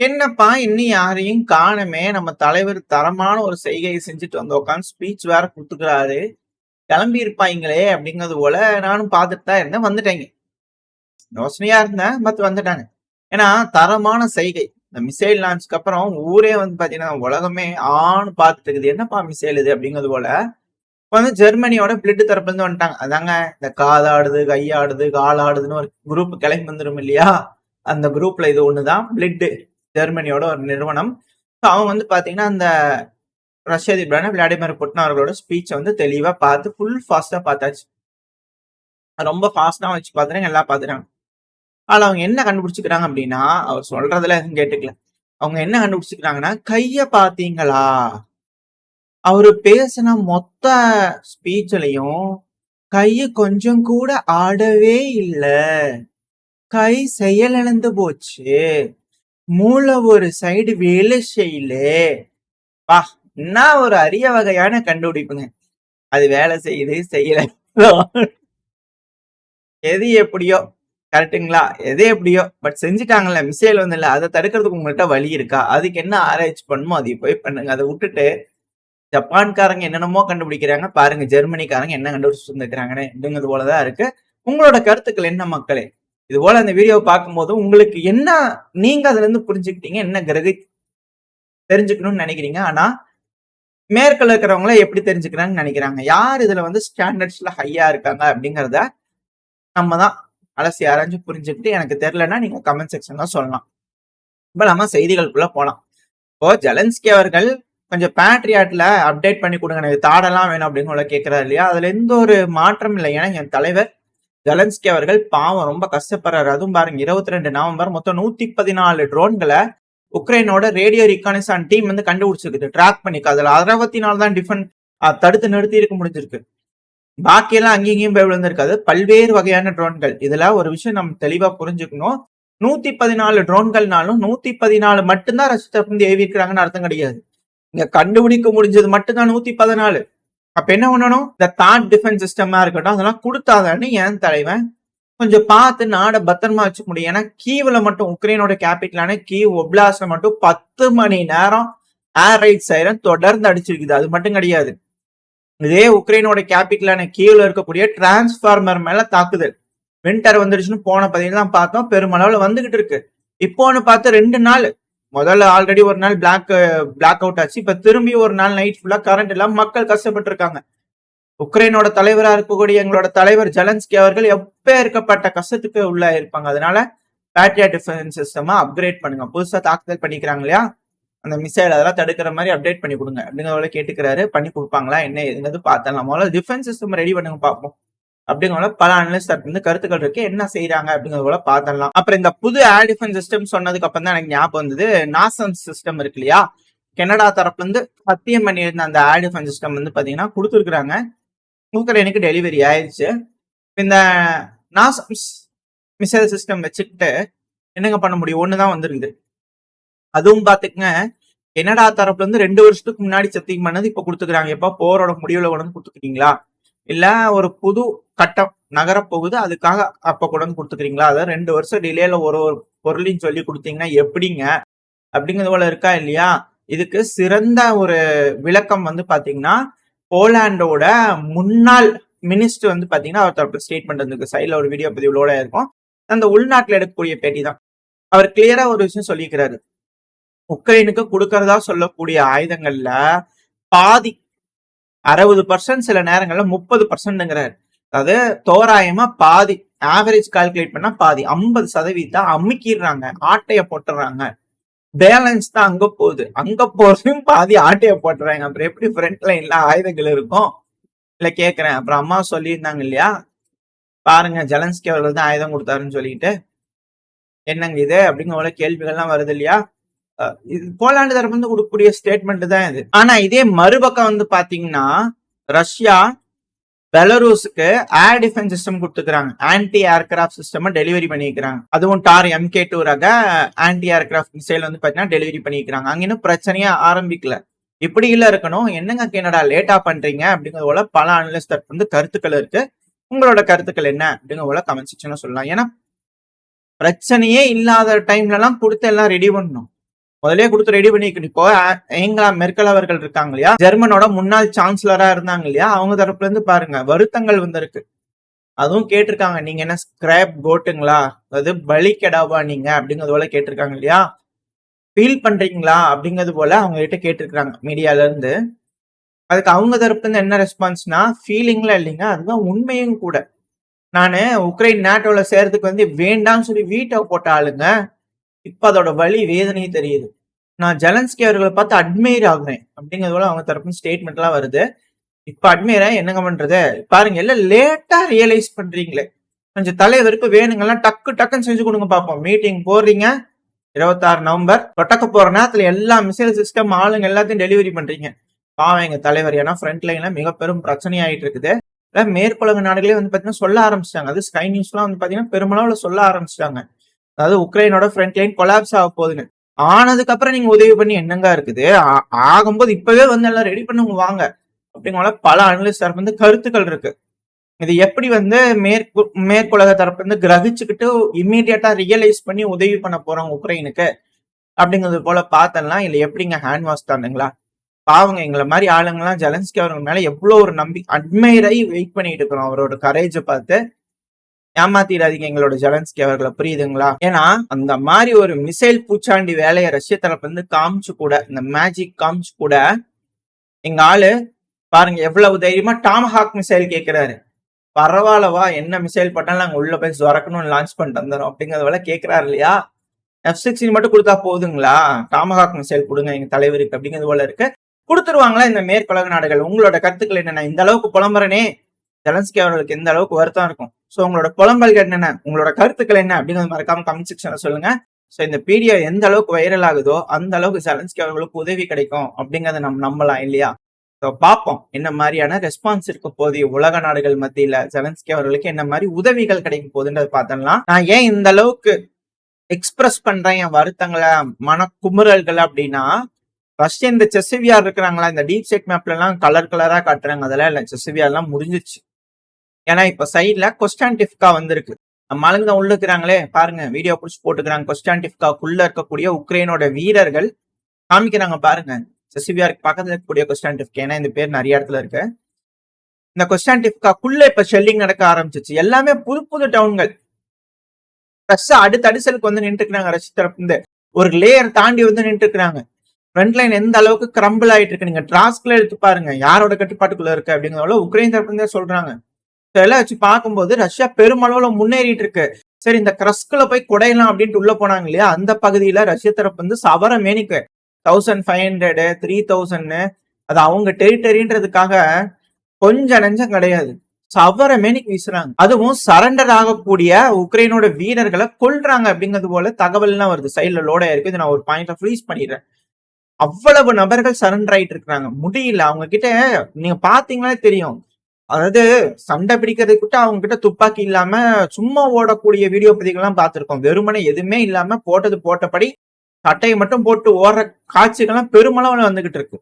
என்னப்பா இன்னும் யாரையும் காணுமே? நம்ம தலைவர் தரமான ஒரு செய்கையை செஞ்சுட்டு வந்து உட்காந்து ஸ்பீச் வேற கொடுத்துக்கிறாரு. கிளம்பி இருப்பாங்களே அப்படிங்கிறது போல நானும் பார்த்துட்டு தான் இருந்தேன் வந்துட்டேங்க. யோசனையா இருந்தேன் பத்து வந்துட்டாங்க. ஏன்னா தரமான செய்கை. இந்த மிசைல் லான்ச்சுக்கு அப்புறம் ஊரே வந்து பாத்தீங்கன்னா உலகமே ஆண் பார்த்துட்டு இருக்குது. என்னப்பா மிசைல் இது அப்படிங்கிறது போல வந்து ஜெர்மனியோட பிளிட்டு தரப்புல இருந்து வந்துட்டாங்க. அதாங்க இந்த காதாடுது கையாடுது காலாடுதுன்னு ஒரு குரூப் கிளம்பி வந்துடும் இல்லையா? அந்த குரூப்ல இது ஒண்ணுதான் பிளிட்டு ஜெர்மனியோட ஒரு நிறுவனம். ஸோ அவங்க வந்து பாத்தீங்கன்னா அந்த ரஷ்ய அதிபரான விளாடிமிர் புட்டின் அவர்களோட ஸ்பீச்சை வந்து தெளிவா பார்த்து ஃபுல் ஃபாஸ்டா பார்த்தாச்சு. ரொம்ப ஃபாஸ்டா வச்சு பார்த்துட்டாங்க எல்லாம் பார்த்துட்டாங்க. ஆனால் அவங்க என்ன கண்டுபிடிச்சிக்கிறாங்க அப்படின்னா அவர் சொல்றதுல எதுவும் கேட்டுக்கல. அவங்க என்ன கண்டுபிடிச்சிக்கிறாங்கன்னா கையை பார்த்தீங்களா? அவரு பேசின மொத்த ஸ்பீச்லயும் கையை கொஞ்சம் கூட ஆடவே இல்ல. கை செயலிழந்து போச்சு. மூளை ஒரு சைடு வேலை செய்யலே. வா என்ன ஒரு அரிய வகையான கண்டுபிடிப்புங்க. அது வேலை செய்யுது செய்யல. எது எப்படியோ கரெக்ட்டுங்களா? எது எப்படியோ பட் செஞ்சுட்டாங்கல்ல மிசைல் வந்து இல்லை அதை தடுக்கிறதுக்கு உங்கள்கிட்ட வழி இருக்கா? அதுக்கு என்ன ஆராய்ச்சி பண்ணுமோ அதை போய் பண்ணுங்க. அதை விட்டுட்டு ஜப்பான்காரங்க என்னென்னமோ கண்டுபிடிக்கிறாங்க. பாருங்க ஜெர்மனிக்காரங்க என்ன கண்டுபிடிச்சு வந்துக்கிறாங்கன்னு அப்படிங்கிறது போலதான் இருக்கு. உங்களோட கருத்துக்கள் என்ன மக்களே? இது போல அந்த வீடியோவை பார்க்கும்போது உங்களுக்கு என்ன நீங்க அதுல இருந்து புரிஞ்சுக்கிட்டீங்க என்ன கிரகி தெரிஞ்சுக்கணும்னு நினைக்கிறீங்க? ஆனா மேற்கில் இருக்கிறவங்கள எப்படி தெரிஞ்சுக்கிறாங்கன்னு நினைக்கிறாங்க. யார் இதுல வந்து ஸ்டாண்டர்ட்ஸ்ல ஹையா இருக்காங்க அப்படிங்கிறத நம்ம தான் அலசி ஆராய்ஞ்சு புரிஞ்சுக்கிட்டு எனக்கு தெரிலன்னா நீங்க கமெண்ட் செக்ஷன்ல சொல்லலாம். இப்ப நம்ம செய்திகளுக்குள்ள போலாம். இப்போ ஜலன்ஸ்கி அவர்கள் கொஞ்சம் பேட்ரியாட்ல அப்டேட் பண்ணி கொடுங்க எனக்கு தாடெல்லாம் வேணும் அப்படின்னு உள்ள கேட்கிறாரு இல்லையா? அதுல எந்த ஒரு மாற்றம் இல்லை. ஏன்னா என் தலைவர் ஜெலன்ஸ்கி அவர்கள் பாவம் ரொம்ப கஷ்டப்படுறாரு. அதுவும் பாருங்க இருபத்தி ரெண்டு நவம்பர் மொத்தம் நூத்தி பதினாலு ட்ரோன்களை உக்ரைனோட ரேடியோ ரிகானிசான் டீம் வந்து கண்டுபிடிச்சிருக்குது. ட்ராக் பண்ணிக்கு. அதுல அறுபத்தி நாலு தான் டிஃபன் தடுத்து நிறுத்தி இருக்க முடிஞ்சிருக்கு. பாக்கியெல்லாம் அங்கேயும் இங்கேயும் போய் விழுந்திருக்காது. பல்வேறு வகையான ட்ரோன்கள். இதுல ஒரு விஷயம் நம்ம தெளிவா புரிஞ்சுக்கணும். நூத்தி பதினாலு ட்ரோன்கள்னாலும் நூத்தி பதினாலு மட்டும்தான் ரஷ்யா வந்து ஏவி இருக்கிறாங்கன்னு அர்த்தம் கிடையாது. இங்க கண்டுபிடிக்க முடிஞ்சது மட்டும்தான் நூத்தி பதினாலு அப்ப என்ன பண்ணணும்? இந்த தாட் டிஃபென்ஸ் சிஸ்டமா இருக்கட்டும் அதெல்லாம் கொடுத்தாதான்னு என் தலைவன் கொஞ்சம் பார்த்து நாடை பத்திரமா வச்சுக்க முடியும். ஏன்னா கீவ்ல மட்டும் உக்ரைனோட கேபிட்டலான கீவ் ஒப்லாஸ்ல மட்டும் பத்து மணி நேரம் ஏர் ரைட் சைரன் தொடர்ந்து அடிச்சிருக்குது. அது மட்டும் கிடையாது. இதே உக்ரைனோட கேபிட்டலான கீவ்ல இருக்கக்கூடிய டிரான்ஸ்ஃபார்மர் மேல தாக்குதல். வின்டர் வந்துடுச்சுன்னு போன பதிவு தான் பார்த்தோம். பெருமளவுல வந்துகிட்டு இருக்கு. இப்போன்னு பார்த்து ரெண்டு நாள் முதல்ல ஆல்ரெடி ஒரு நாள் பிளாக் பிளாக் அவுட் ஆச்சு. இப்ப திரும்பி ஒரு நாள் நைட் ஃபுல்லா கரண்ட் இல்லாம மக்கள் கஷ்டப்பட்டு இருக்காங்க உக்ரைனோட தலைவரா இருக்கக்கூடிய எங்களோட தலைவர் ஜலன்ஸ்கி அவர்கள் எப்ப இருக்கப்பட்ட கஷ்டத்துக்கு உள்ள இருப்பாங்க. அதனால பேட்ரியா டிஃபென்ஸ் சிஸ்டமா அப்கிரேட் பண்ணுங்க. புதுசா தாக்குதல் பண்ணிக்கிறாங்க இல்லையா? அந்த மிசைல் அதெல்லாம் தடுக்கிற மாதிரி அப்டேட் பண்ணி கொடுங்க. அப்படிங்கிறவள கேட்டுக்கிறாரு. பண்ணி கொடுப்பாங்களா? என்ன எதுங்கிறது பார்த்தலாம் முதல்ல டிஃபென்ஸ் சிஸ்டம் ரெடி பண்ணுங்க பார்ப்போம். அப்படிங்கிற பல அனலிஸ்ட் வந்து கருத்துக்கள் இருக்கு. என்ன செய்யறாங்க அப்படிங்கிறது போல பார்த்தலாம் அப்புறம் இந்த புது ஏர் டிஃபென்ஸ் சிஸ்டம் சொன்னதுக்கு அப்புறம் தான் எனக்கு ஞாபகம் வந்தது. நாசன் சிஸ்டம் இருக்கு இல்லையா? கனடா தரப்புல இருந்து சத்தியம் பண்ணியிருந்த அந்த ஏர் டிஃபென்ஸ் சிஸ்டம் வந்து பாத்தீங்கன்னா கொடுத்துருக்குறாங்க. உக்ரைனுக்கு டெலிவரி ஆயிடுச்சு இந்த நாசம்ஸ் மிசைல் சிஸ்டம் வச்சுக்கிட்டு என்னங்க பண்ண முடியும்? ஒண்ணுதான் வந்திருக்குது. அதுவும் பாத்துக்கங்க. கனடா தரப்புல இருந்து ரெண்டு வருஷத்துக்கு முன்னாடி சத்தியம் பண்ணது இப்ப கொடுத்துக்கிறாங்க. எப்ப? போரோட முடிவுல கொண்டு வந்து கொடுத்துக்கிறீங்களா இல்ல ஒரு புது கட்டம் நகரப்போகுது போகுது. அதுக்காக அப்ப கொண்டு வந்து கொடுத்துக்கிறீங்களா? அதாவது ரெண்டு வருஷம் டிலேல ஒரு ஒரு பொருளையும் சொல்லி கொடுத்தீங்கன்னா எப்படிங்க? அப்படிங்கிறது போல இருக்கா இல்லையா? இதுக்கு சிறந்த ஒரு விளக்கம் வந்து பாத்தீங்கன்னா போலாண்டோட முன்னாள் மினிஸ்டர் வந்து பாத்தீங்கன்னா அவர் ஸ்டேட்மெண்ட் வந்து சைட்ல ஒரு வீடியோ பதிவுகளோட இருக்கும் அந்த உள்நாட்டில் எடுக்கக்கூடிய பேட்டி தான். அவர் கிளியரா ஒரு விஷயம் சொல்லிக்கிறாரு. உக்ரைனுக்கு கொடுக்கறதா சொல்லக்கூடிய ஆயுதங்கள்ல பாதி அறுபது பர்சன்ட் சில நேரங்கள்ல முப்பது பர்சன்ட்ங்கிறாரு அதாவது தோராயமா பாதி ஆவரேஜ் கால்குலேட் பண்ணா பாதி ஐம்பது சதவீதம் அமுக்கிடுறாங்க ஆட்டைய போட்டுறாங்க. பேலன்ஸ் தான் அங்க போகுது. அங்க போறதும் பாதி ஆட்டைய போட்டுறாங்க. அப்புறம் எப்படி ஃப்ரண்ட் லைன்ல ஆயுதங்கள் இருக்கும்? இல்ல கேக்குறேன் அப்புறம் அம்மா சொல்லியிருந்தாங்க இல்லையா? பாருங்க ஜலன்ஸ்கி அவர்கள் தான் ஆயுதம் கொடுத்தாருன்னு சொல்லிட்டு. என்னங்க இது? அப்படிங்கிற கேள்விகள்லாம் வருது இல்லையா? இது போலாண்டு தரப்பு வந்து கொடுக்கக்கூடிய ஸ்டேட்மெண்ட் தான் இது. ஆனா இதே மறுபக்கம் வந்து பாத்தீங்கன்னா ரஷ்யா பெலரூஸுக்கு ஏர் டிஃபென்ஸ் சிஸ்டம் கொடுத்துக்கிறாங்க. ஆன்டி ஏர்கிராஃப்ட் சிஸ்டம் டெலிவரி பண்ணிக்கிறாங்க. அதுவும் டார் எம்கே டூ ரக ஆன்டி ஏர்கிராஃப்ட் மிசைல் வந்து பாத்தீங்கன்னா டெலிவரி பண்ணிக்கிறாங்க. அங்க இன்னும் பிரச்சனையா ஆரம்பிக்கல. இப்படி இல்ல இருக்கணும். என்னங்க கனடா லேட்டா பண்றீங்க? அப்படிங்கிறது போல பல அனலிஸ்டர் வந்து கருத்துக்கள் இருக்கு. உங்களோட கருத்துக்கள் என்ன? அப்படிங்கிற போல கமெண்ட் செக்ஷன்ல சொல்லலாம். ஏன்னா பிரச்சனையே இல்லாத டைம்ல எல்லாம் கொடுத்து எல்லாம் ரெடி பண்ணணும். முதலே கொடுத்து ரெடி பண்ணிக்கணும் இப்போ ஏங்கலா மெர்க்கல் அவர்கள் இருக்காங்க இல்லையா ஜெர்மனோட முன்னாள் சான்சலரா இருந்தாங்க இல்லையா அவங்க தரப்புல இருந்து பாருங்க வருத்தங்கள் வந்திருக்கு. அதுவும் கேட்டிருக்காங்க நீங்க என்ன ஸ்கிராப் கோட்டுங்களா அதாவது பலிக்கெடாவா நீங்க? அப்படிங்கிறது போல கேட்டிருக்காங்க இல்லையா? ஃபீல் பண்றீங்களா? அப்படிங்கிறது போல அவங்க கிட்ட கேட்டிருக்காங்க மீடியால இருந்து. அதுக்கு அவங்க தரப்புல இருந்து என்ன ரெஸ்பான்ஸ்னா ஃபீலிங்ல இல்லைங்க அதுதான் உண்மையும் கூட. நான் உக்ரைன் நாட்டோல சேர்றதுக்கு வந்து வேண்டாம்னு சொல்லி வீட்டை போட்ட ஆளுங்க. இப்ப அதோட வலி வேதனையும் தெரியுது. நான் ஜெலன்ஸ்கி அவர்களை பார்த்து அட்மையர் ஆகுறேன். அப்படிங்கிறது போல அவங்க தரப்பு ஸ்டேட்மெண்ட்லாம் வருது. இப்போ அட்மையரா என்னங்க பண்றது? பாருங்க எல்லாம் லேட்டா ரியலைஸ் பண்றீங்களே. கொஞ்சம் தலைவருக்கு வேணுங்கெல்லாம் டக்கு டக்குன்னு செஞ்சு கொடுங்க பார்ப்போம் மீட்டிங் போடுறீங்க இருபத்தாறு நவம்பர் தொட்டக்க போற நேரத்துல எல்லா மிசைல் சிஸ்டம் ஆளுங்க எல்லாத்தையும் டெலிவரி பண்றீங்க. பாவம் எங்க தலைவர் ஏன்னா ஃப்ரண்ட் லைன்ல மிக பெரும் பிரச்சனை ஆயிட்டு இருக்குது மேற்குலக நாடுகளே வந்து பாத்தீங்கன்னா சொல்ல ஆரம்பிச்சிட்டாங்க. அது ஸ்கை நியூஸ்லாம் வந்து பாத்தீங்கன்னா பெருமளவுல சொல்ல ஆரம்பிச்சிட்டாங்க. அதாவது உக்ரைனோட ஃப்ரண்ட் லைன் கொலாப்ஸ் ஆக போகுதுன்னு. ஆனதுக்கு அப்புறம் நீங்க உதவி பண்ணி என்னங்க இருக்குது? ஆ- ஆகும்போது இப்பவே வந்து எல்லாம் ரெடி பண்ணுங்க வாங்க. அப்படிங்கிற பல அனலிஸ்ட் தரப்பு வந்து கருத்துக்கள் இருக்கு. இது எப்படி வந்து மேற்கு மேற்குலக தரப்பு வந்து கிரகிச்சுக்கிட்டு இம்மீடியட்டா ரியலைஸ் பண்ணி உதவி பண்ண போறாங்க உக்ரைனுக்கு? அப்படிங்கிறது போல பார்த்தலாம் இல்லை எப்படிங்க ஹேண்ட் வாஷ் தானுங்களா பாவங்க எங்களை மாதிரி ஆளுங்கெல்லாம் ஜெலன்ஸ்கி அவர்கள் மேல எவ்வளோ ஒரு நம்பி அட்மைரை வெயிட் பண்ணிட்டு இருக்கிறோம். அவரோட கரேஜை பார்த்து ஏமாத்திடாதீங்க எங்களோட ஜலன்ஸ்கி அவர்களை. புரியுதுங்களா? ஏன்னா அந்த மாதிரி ஒரு மிசைல் பூச்சாண்டி வேலையை ரஷ்ய தரப்பு வந்து காமிச்சு கூட இந்த மேஜிக் காமிச்சு கூட எங்க ஆளு பாருங்க எவ்வளவு தைரியமா டாமஹாக் மிசைல் கேட்கிறாரு பரவாயில்லவா என்ன மிசைல் பண்ணாலும் நாங்கள் உள்ள போய் சுரக்கணும்னு லான்ச் பண்ணிட்டு வந்துடும் அப்படிங்கிறத போல கேட்கிறாரு இல்லையா? எஃப் சிக்ஸ்டின் மட்டும் கொடுத்தா போதுங்களா? டாமஹாக் மிசைல் கொடுங்க எங்க தலைவருக்கு அப்படிங்கிறது போல இருக்கு. கொடுத்துருவாங்களா இந்த மேற்குலக நாடுகள்? உங்களோட கருத்துக்கள் என்னென்ன? இந்த அளவுக்கு புலம்புறனே. ஜெலன்ஸ்கி அவர்களுக்கு எந்த அளவுக்கு வருத்தம் இருக்கும்? ஸோ உங்களோட புலம்பல்கள் என்னென்ன? உங்களோட கருத்துக்கள் என்ன? அப்படிங்கிறது மறக்காம கமெண்ட் செக்ஷன்ல சொல்லுங்க. ஸோ இந்த பீடியோ எந்த அளவுக்கு வைரல் ஆகுதோ அந்த அளவுக்கு ஜெலன்ஸ்கி அவர்களுக்கு உதவி கிடைக்கும் அப்படிங்கறத நம்ம நம்பலாம் இல்லையா? ஸோ பார்ப்போம். என்ன மாதிரியான ரெஸ்பான்ஸ் இருக்க போது உலக நாடுகள் மத்தியில ஜெலன்ஸ்கி அவர்களுக்கு என்ன மாதிரி உதவிகள் கிடைக்கும் போதுன்றதை பார்த்தோம்னா நான் ஏன் இந்த அளவுக்கு எக்ஸ்பிரஸ் பண்றேன்? என் வருத்தங்களை மன குமுறல்கள் அப்படின்னா ரஷ்யா இந்த செஸ்வியார் இருக்கிறாங்களா? இந்த டீப் செக் மேப்ல எல்லாம் கலர் கலரா காட்டுறாங்க. அதெல்லாம் இல்லை. செஸ்வியார் எல்லாம் முடிஞ்சிச்சு ஏன்னா இப்ப சைட்ல கொஸ்டான்டிஃப்கா வந்திருக்கு. மலங்க ஆளுங்க தான் உள்ள இருக்கிறாங்களே பாருங்க வீடியோ பிடிச்சி போட்டுக்கிறாங்க. கொஸ்டான்டிஃப்காக்குள்ள இருக்கக்கூடிய உக்ரைனோட வீரர்கள் காமிக்கிறாங்க பாருங்க. செசிபியாருக்கு பக்கத்தில் இருக்கக்கூடிய கொஸ்டான்டிஃப்கா ஏன்னா இந்த பேர் நிறைய இடத்துல இருக்கு. இந்த கொஸ்டான்டிஃப்காக்குள்ள இப்போ ஷெல்லிங் நடக்க ஆரம்பிச்சிச்சு. எல்லாமே புது புது டவுன்கள் ரஷ்யா அடுத்த அடிசலுக்கு வந்து நின்று இருக்கிறாங்க. ரஷ்ய ஒரு லேயர் தாண்டி வந்து நின்று இருக்கிறாங்க. ஃப்ரண்ட் லைன் எந்த அளவுக்கு கிரம்பிள் ஆயிட்டு இருக்கு? நீங்க டிராஸ்க்ல எடுத்து பாருங்க. யாரோட கட்டுப்பாட்டுக்குள்ள இருக்கு அப்படிங்கிறத உக்ரைன் தரப்புலேருந்தே சொல்றாங்க. எல்லாம் இதெல்லாம் வச்சு பார்க்கும்போது ரஷ்யா பெருமளவுல முன்னேறிட்டு இருக்கு சரி இந்த கிரஸ்குல போய் குடையலாம் அப்படின்ட்டு உள்ள போனாங்க இல்லையா? அந்த பகுதியில ரஷ்ய தரப்பு வந்து சவர மேனிக்கு. தௌசண்ட் ஃபைவ் ஹண்ட்ரடு த்ரீ தௌசண்ட்னு அது அவங்க டெரிட்டரின்றதுக்காக கொஞ்சம் நெஞ்சம் கிடையாது. சவர மேனிக்கு வீசுறாங்க. அதுவும் சரண்டர் ஆகக்கூடிய உக்ரைனோட வீரர்களை கொல்றாங்க அப்படிங்கிறது போல தகவல்லாம் வருது. சைட்ல லோட் இருக்கு இது நான் ஒரு பாயிண்ட்ல ஃப்ரீஸ் பண்ணிடுறேன். அவ்வளவு நபர்கள் சரண்டர் ஆயிட்டு இருக்காங்க முடியல. அவங்க கிட்ட நீங்க பாத்தீங்களே தெரியும். அதாவது சண்டை பிடிக்கிறதுக்கு கூட அவங்க கிட்ட துப்பாக்கி இல்லாம சும்மா ஓடக்கூடிய வீடியோ பதிவுகள்லாம் பார்த்திருக்கோம். வெறுமனை எதுவுமே இல்லாம போட்டது போட்டபடி சட்டையை மட்டும் போட்டு ஓடுற காட்சிகள்லாம் பெருமளவில் வந்துகிட்டு இருக்கு.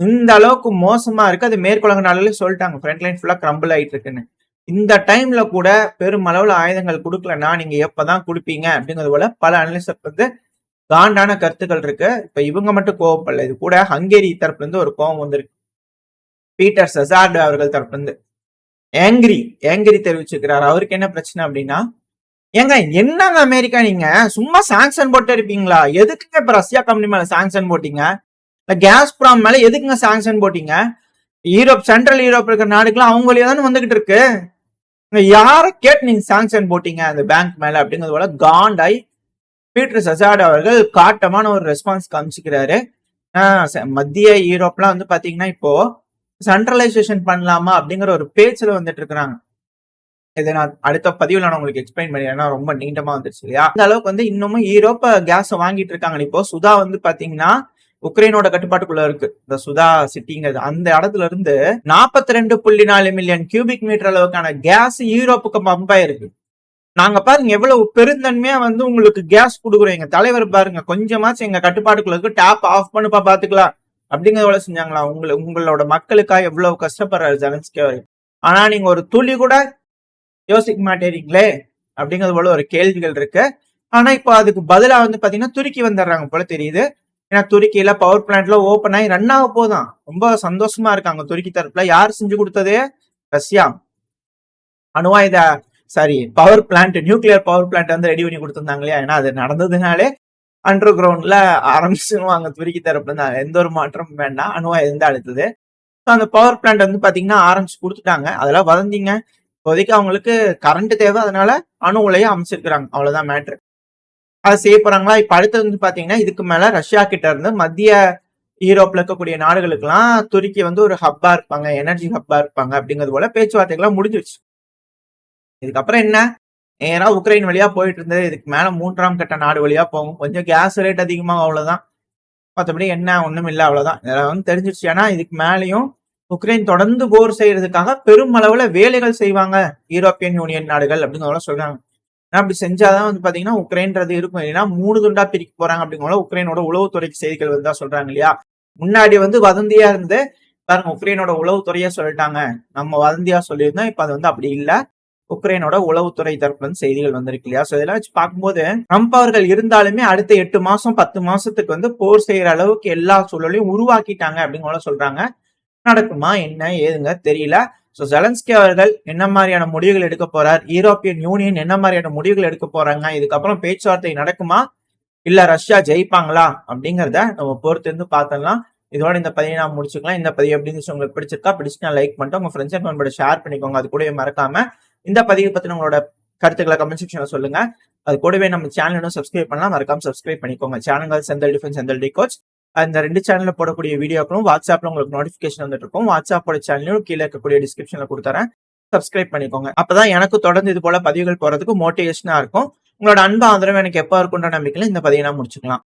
இந்த அளவுக்கு மோசமா இருக்கு. அது மேற்குலக நாளிலே சொல்லிட்டாங்க. ஃப்ரண்ட் லைன் ஃபுல்லா கிரம்பிள் ஆயிட்டு இருக்குன்னு. இந்த டைம்ல கூட பெருமளவில் ஆயுதங்கள் கொடுக்கலன்னா நீங்க எப்பதான் கொடுப்பீங்க அப்படிங்கிறது போல பல அனலிஸ்ட் வந்து காண்டான கருத்துக்கள் இருக்கு. இப்ப இவங்க மட்டும் கோவப்படல. இது கூட ஹங்கேரி தரப்புல இருந்து ஒரு கோவம் வந்திருக்கு. பீட்டர் செசார்டு அவர்கள் தரப்புல ஏங்கிரி ஏங்கிரி தெரிவிச்சிருக்கிறார். அவருக்கு என்ன பிரச்சனை அப்படின்னா ஏங்க என்னங்க அமெரிக்கா நீங்க? சும்மா சாங்ஷன் போட்டு இருப்பீங்களா? எதுக்குங்க இப்ப ரஷ்யா கம்பெனி மேல சாங்ஷன் போட்டீங்க? இல்ல கேஸ் ப்ராம் மேல எதுக்குங்க சாங்ஷன் போட்டீங்க? யூரோப் சென்ட்ரல் யூரோப் இருக்கிற நாடுக்கெல்லாம் அவங்க வழியா தானே வந்துகிட்டு இருக்கு. யாரை கேட்டு நீங்க சாங்ஷன் போட்டீங்க அந்த பேங்க் மேல அப்படிங்கிறது போல காண்டாய் பீட்டர் சசாட் அவர்கள் காட்டமான ஒரு ரெஸ்பான்ஸ் காமிச்சுக்கிறாரு. மத்திய யூரோப்லாம் வந்து பாத்தீங்கன்னா இப்போ சென்ட்ரலைசேஷன் பண்ணலாமா அப்படிங்கிற ஒரு பேச்சில் வந்துட்டு இருக்கிறாங்க. இதை நான் அடுத்த பதிவில் நான் உங்களுக்கு எக்ஸ்பிளைன் பண்ணி ரொம்ப நீண்டமா வந்துருச்சு இல்லையா? அந்த அளவுக்கு வந்து இன்னமும் யூரோப்ப கேஸை வாங்கிட்டு இருக்காங்க. இப்போ சுதா வந்து பாத்தீங்கன்னா உக்ரைனோட கட்டுப்பாட்டுக்குள்ள இருக்கு. இந்த சுதா சிட்டிங்கிறது. அந்த இடத்துல இருந்து நாற்பத்தி ரெண்டு புள்ளி நாலு மில்லியன் கியூபிக் மீட்டர் அளவுக்கான கேஸ் யூரோப்புக்கு பம்ப் ஆயிருக்கு. நாங்க பாருங்க எவ்வளவு பெருந்தன்மையா வந்து உங்களுக்கு கேஸ் கொடுக்குறோம். எங்க தலைவர் பாருங்க கொஞ்சமாச்சும் எங்க கட்டுப்பாட்டுக்குள்ள இருக்கு. டேப் ஆஃப் பண்ணுப்பா பாத்துக்கலாம். அப்படிங்கறத செஞ்சாங்களா உங்களை உங்களோட மக்களுக்காக எவ்வளவு கஷ்டப்படுறாரு ஜெலன்ஸ்கி அவர்? ஆனா நீங்க ஒரு துளி கூட யோசிக்க மாட்டேறீங்களே? அப்படிங்கிறது போல ஒரு கேள்விகள் இருக்கு. ஆனா இப்போ அதுக்கு பதிலா வந்து பாத்தீங்கன்னா துருக்கி வந்துடுறாங்க போல தெரியுது. ஏன்னா துருக்கியில பவர் பிளான்ட்ல ஓப்பன் ஆகி ரன் ஆக போதான் ரொம்ப சந்தோஷமா இருக்காங்க துருக்கி தரப்புல. யார் செஞ்சு கொடுத்தது? Russia. அணுவாயுத sorry power plant nuclear power plant வந்து ரெடி பண்ணி கொடுத்துருந்தாங்க இல்லையா? ஏன்னா அது நடந்ததுனாலே அண்டர் கிரவுண்ட்ல ஆரம்பிச்சுவாங்க துருக்கி தரப்புல எந்த ஒரு மாற்றமும் வேண்டாம். அணுவா இருந்து அடுத்தது அந்த பவர் பிளான்ட் வந்து பாத்தீங்கன்னா ஆரம்பிச்சு கொடுத்துட்டாங்க. அதெல்லாம் வதந்திங்க. இப்போதைக்கு அவங்களுக்கு கரண்ட் தேவை. அதனால அணு உலையை அமைச்சிருக்கிறாங்க. அவ்வளவுதான் மேட்ரு அதை செய்ய போறாங்களா? இப்ப அடுத்தது வந்து பாத்தீங்கன்னா இதுக்கு மேல ரஷ்யா கிட்ட இருந்து மத்திய யூரோப்ல இருக்கக்கூடிய நாடுகளுக்கெல்லாம் துருக்கி வந்து ஒரு ஹப்பா இருப்பாங்க. எனர்ஜி ஹப்பா இருப்பாங்க. அப்படிங்கிறது போல பேச்சுவார்த்தைகள்லாம் முடிஞ்சிருச்சு. இதுக்கப்புறம் என்ன? ஏன்னா உக்ரைன் வழியா போயிட்டு இருந்தது இதுக்கு மேல மூன்றாம் கட்ட நாடு வழியா போகும். கொஞ்சம் கேஸ் ரேட் அதிகமாக அவ்வளவுதான். மற்றபடி என்ன ஒண்ணும் இல்லை அவ்வளவுதான். இதெல்லாம் வந்து தெரிஞ்சிருச்சு. ஏன்னா இதுக்கு மேலேயும் உக்ரைன் தொடர்ந்து போர் செய்யறதுக்காக பெரும் அளவுல வேலைகள் செய்வாங்க யூரோப்பியன் யூனியன் நாடுகள் அப்படின்னு சொல்றாங்க. ஏன்னா அப்படி செஞ்சாதான் வந்து பாத்தீங்கன்னா உக்ரைன்றது இருக்கும். இல்லைன்னா மூணு துண்டா பிரிக்க போறாங்க அப்படிங்கிற உக்ரைனோட உளவுத்துறைக்கு செய்திகள் வந்து சொல்றாங்க இல்லையா? முன்னாடி வந்து வதந்தியா இருந்து பாருங்க உக்ரைனோட உளவுத்துறையா சொல்லிட்டாங்க. நம்ம வதந்தியா சொல்லியிருந்தோம். இப்ப அது வந்து அப்படி இல்லை. உக்ரைனோட உளவுத்துறை தரப்புல இருந்து செய்திகள் வந்திருக்கு இல்லையா? சோ இதெல்லாம் வச்சு பார்க்கும்போது ட்ரம்ப் அவர்கள் இருந்தாலுமே அடுத்த எட்டு மாசம் பத்து மாசத்துக்கு வந்து போர் செய்யற அளவுக்கு எல்லா சூழலையும் உருவாக்கிட்டாங்க அப்படிங்கிற சொல்றாங்க. நடக்குமா என்ன ஏதுங்க தெரியல. ஸோ ஜெலன்ஸ்கி அவர்கள் என்ன மாதிரியான முடிவுகள் எடுக்க போறார்? யூரோப்பியன் யூனியன் என்ன மாதிரியான முடிவுகள் எடுக்க போறாங்க? இதுக்கப்புறம் பேச்சுவார்த்தை நடக்குமா? இல்ல ரஷ்யா ஜெயிப்பாங்களா? அப்படிங்கிறத நம்ம பொறுத்திருந்து பார்த்தலாம் இதோட இந்த பதிவை நான் முடிச்சுக்கலாம். இந்த பதிவு அப்படின்னு உங்களுக்கு பிடிச்சிருக்கா? பிடிச்சுன்னா லைக் பண்ணிட்டு உங்க ஃப்ரெண்ட்ஸ் அண்ட் ஃபேமிலியோட ஷேர் பண்ணிக்கோங்க. அது கூட மறக்காம இந்த பதிவு பத்தின உங்களோட கருத்துக்களை கமெண்ட் செக்ஷன்ல சொல்லுங்க. அது கூடவே நம்ம சேனலும் சப்ஸ்கிரைப் பண்ணலாம். மறக்காம சப்ஸ்கிரைப் பண்ணிக்கோங்க. சேனல்கள் செந்தல் டிஃபென்ஸ் செந்தல் டி கோச் அந்த ரெண்டு சேனல்ல போடக்கூடிய வீடியோக்களும் வாட்ஸ்அப்ல உங்களுக்கு நோட்டிபிகேஷன் வந்துட்டு இருக்கும். வாட்ஸ்அப்போட சேனலும் கீழே இருக்கக்கூடிய டிஸ்கிரிப்ஷன்ல கொடுத்துறேன். சப்ஸ்கிரைப் பண்ணிக்கோங்க. அப்பதான் எனக்கு தொடர்ந்து இது போல பதிவுகள் போறதுக்கு மோட்டிவேஷனா இருக்கும். உங்களோட அன்பு ஆதரவு எனக்கு எப்போ இருக்குன்ற நம்பிக்கையில இந்த பதிவை நான் முடிச்சுக்கலாம்.